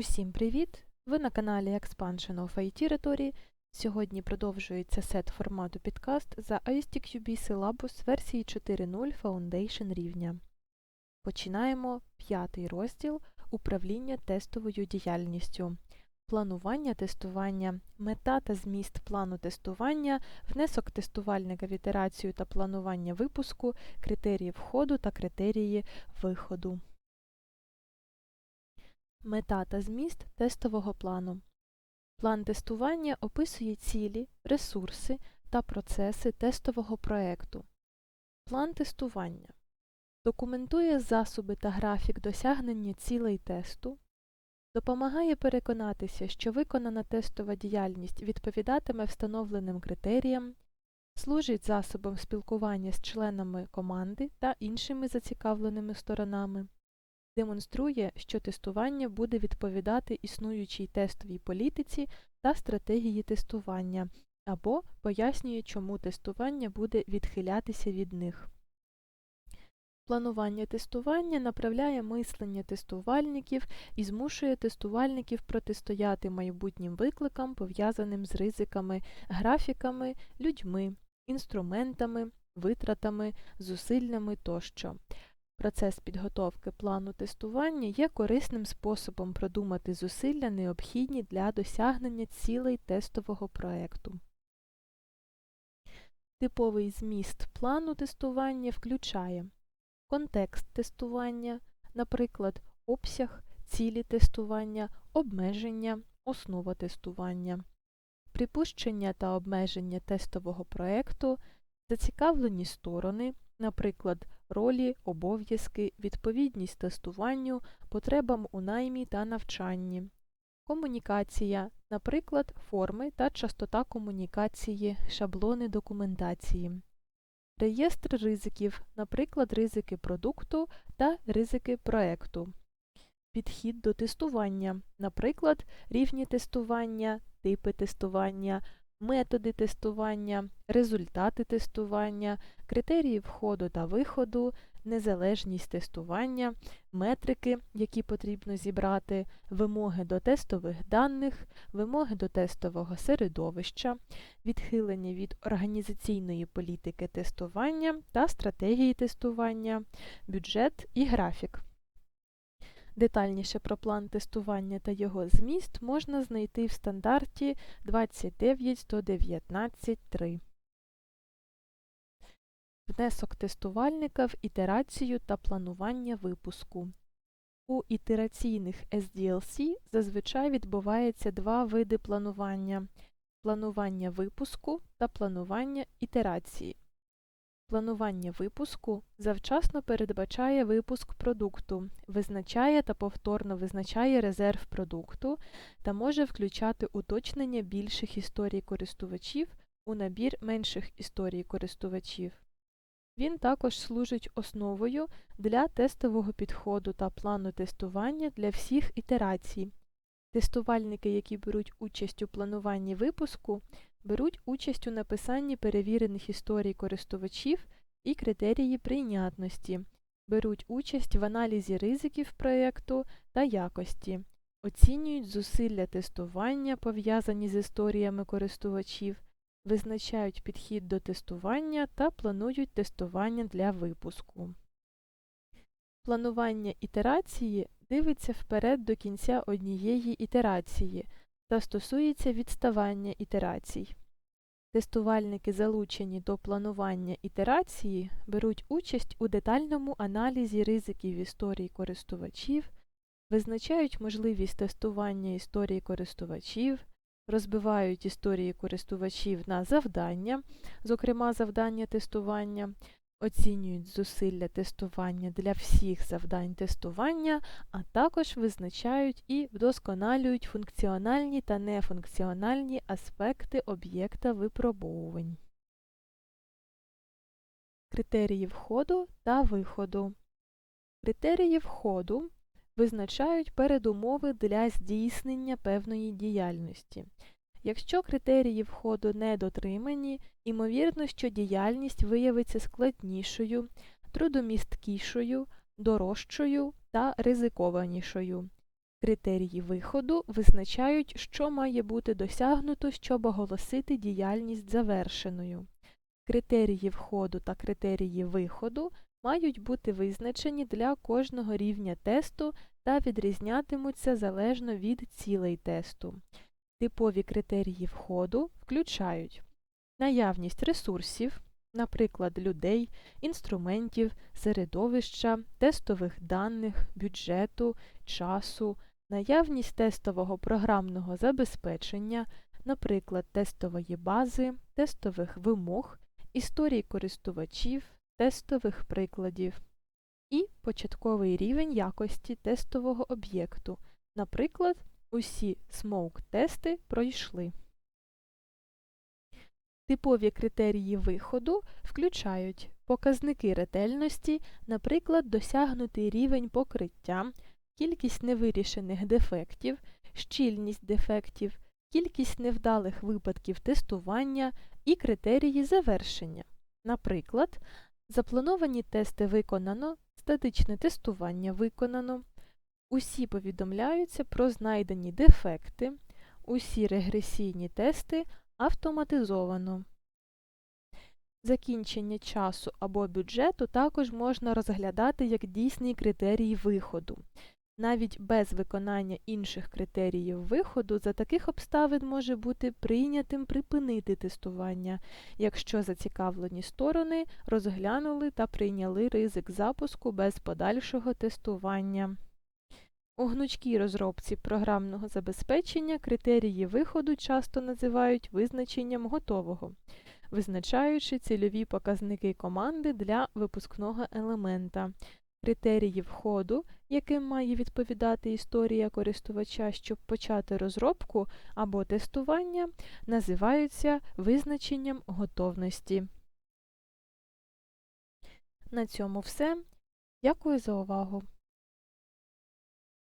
Усім привіт! Ви на каналі Expansion of IT Rhetoric. Сьогодні продовжується сет формату підкаст за ISTQB Syllabus версії 4.0 Foundation рівня. Починаємо п'ятий розділ Управління тестовою діяльністю. Планування тестування, мета та зміст плану тестування, внесок тестувальника в ітерацію та планування випуску, критерії входу та критерії виходу. Мета та зміст тестового плану. План тестування описує цілі, ресурси та процеси тестового проекту. План тестування документує засоби та графік досягнення цілей тесту, допомагає переконатися, що виконана тестова діяльність відповідатиме встановленим критеріям, служить засобом спілкування з членами команди та іншими зацікавленими сторонами демонструє, що тестування буде відповідати існуючій тестовій політиці та стратегії тестування, або пояснює, чому тестування буде відхилятися від них. Планування тестування направляє мислення тестувальників і змушує тестувальників протистояти майбутнім викликам, пов'язаним з ризиками, графіками, людьми, інструментами, витратами, зусиллями тощо. Процес підготовки плану тестування є корисним способом продумати зусилля, необхідні для досягнення цілей тестового проекту. Типовий зміст плану тестування включає контекст тестування, наприклад, обсяг, цілі тестування, обмеження, основа тестування, припущення та обмеження тестового проекту, зацікавлені сторони, наприклад, ролі, обов'язки, відповідність тестуванню, потребам у наймі та навчанні, комунікація, наприклад, форми та частота комунікації, шаблони документації, реєстр ризиків, наприклад, ризики продукту та ризики проекту. Підхід до тестування, наприклад, рівні тестування, типи тестування, методи тестування, результати тестування, критерії входу та виходу, незалежність тестування, метрики, які потрібно зібрати, вимоги до тестових даних, вимоги до тестового середовища, відхилення від організаційної політики тестування та стратегії тестування, бюджет і графік. Детальніше про план тестування та його зміст можна знайти в стандарті 29119.3. Внесок тестувальника в ітерацію та планування випуску. У ітераційних SDLC зазвичай відбувається два види планування планування випуску та планування ітерації. Планування випуску завчасно передбачає випуск продукту, визначає та повторно визначає резерв продукту та може включати уточнення більших історій користувачів у набір менших історій користувачів. Він також служить основою для тестового підходу та плану тестування для всіх ітерацій. Тестувальники, які беруть участь у плануванні випуску, беруть участь у написанні перевірених історій користувачів і критерії прийнятності, беруть участь в аналізі ризиків проєкту та якості, оцінюють зусилля тестування, пов'язані з історіями користувачів, визначають підхід до тестування та планують тестування для випуску. Планування ітерації дивиться вперед до кінця однієї ітерації та стосується відставання ітерацій. Тестувальники, залучені до планування ітерації, беруть участь у детальному аналізі ризиків історії користувачів, визначають можливість тестування історії користувачів, розбивають історії користувачів на завдання, зокрема завдання тестування, оцінюють зусилля тестування для всіх завдань тестування, а також визначають і вдосконалюють функціональні та нефункціональні аспекти об'єкта випробовувань. Критерії входу та виходу. Критерії входу визначають передумови для здійснення певної діяльності. Якщо критерії входу не дотримані, ймовірно, що діяльність виявиться складнішою, трудомісткішою, дорожчою та ризикованішою. Критерії виходу визначають, що має бути досягнуто, щоб оголосити діяльність завершеною. Критерії входу та критерії виходу мають бути визначені для кожного рівня тесту та відрізнятимуться залежно від цілей тесту. Типові критерії входу включають наявність ресурсів, наприклад, людей, інструментів, середовища, тестових даних, бюджету, часу, наявність тестового програмного забезпечення, наприклад, тестової бази, тестових вимог, історій користувачів, тестових прикладів і початковий рівень якості тестового об'єкту. Наприклад, усі смоук-тести пройшли. Типові критерії виходу включають показники ретельності, наприклад, досягнутий рівень покриття, кількість невирішених дефектів, щільність дефектів, кількість невдалих випадків тестування і критерії завершення. Наприклад, заплановані тести виконано, статичне тестування виконано, усі повідомляються про знайдені дефекти, усі регресійні тести автоматизовано. Закінчення часу або бюджету також можна розглядати як дійсний критерій виходу. Навіть без виконання інших критеріїв виходу за таких обставин може бути прийнятим припинити тестування, якщо зацікавлені сторони розглянули та прийняли ризик запуску без подальшого тестування. У гнучкій розробці програмного забезпечення критерії виходу часто називають визначенням готового, визначаючи цільові показники команди для випускного елемента. Критерії входу, яким має відповідати історія користувача, щоб почати розробку або тестування, називаються визначенням готовності. На цьому все. Дякую за увагу!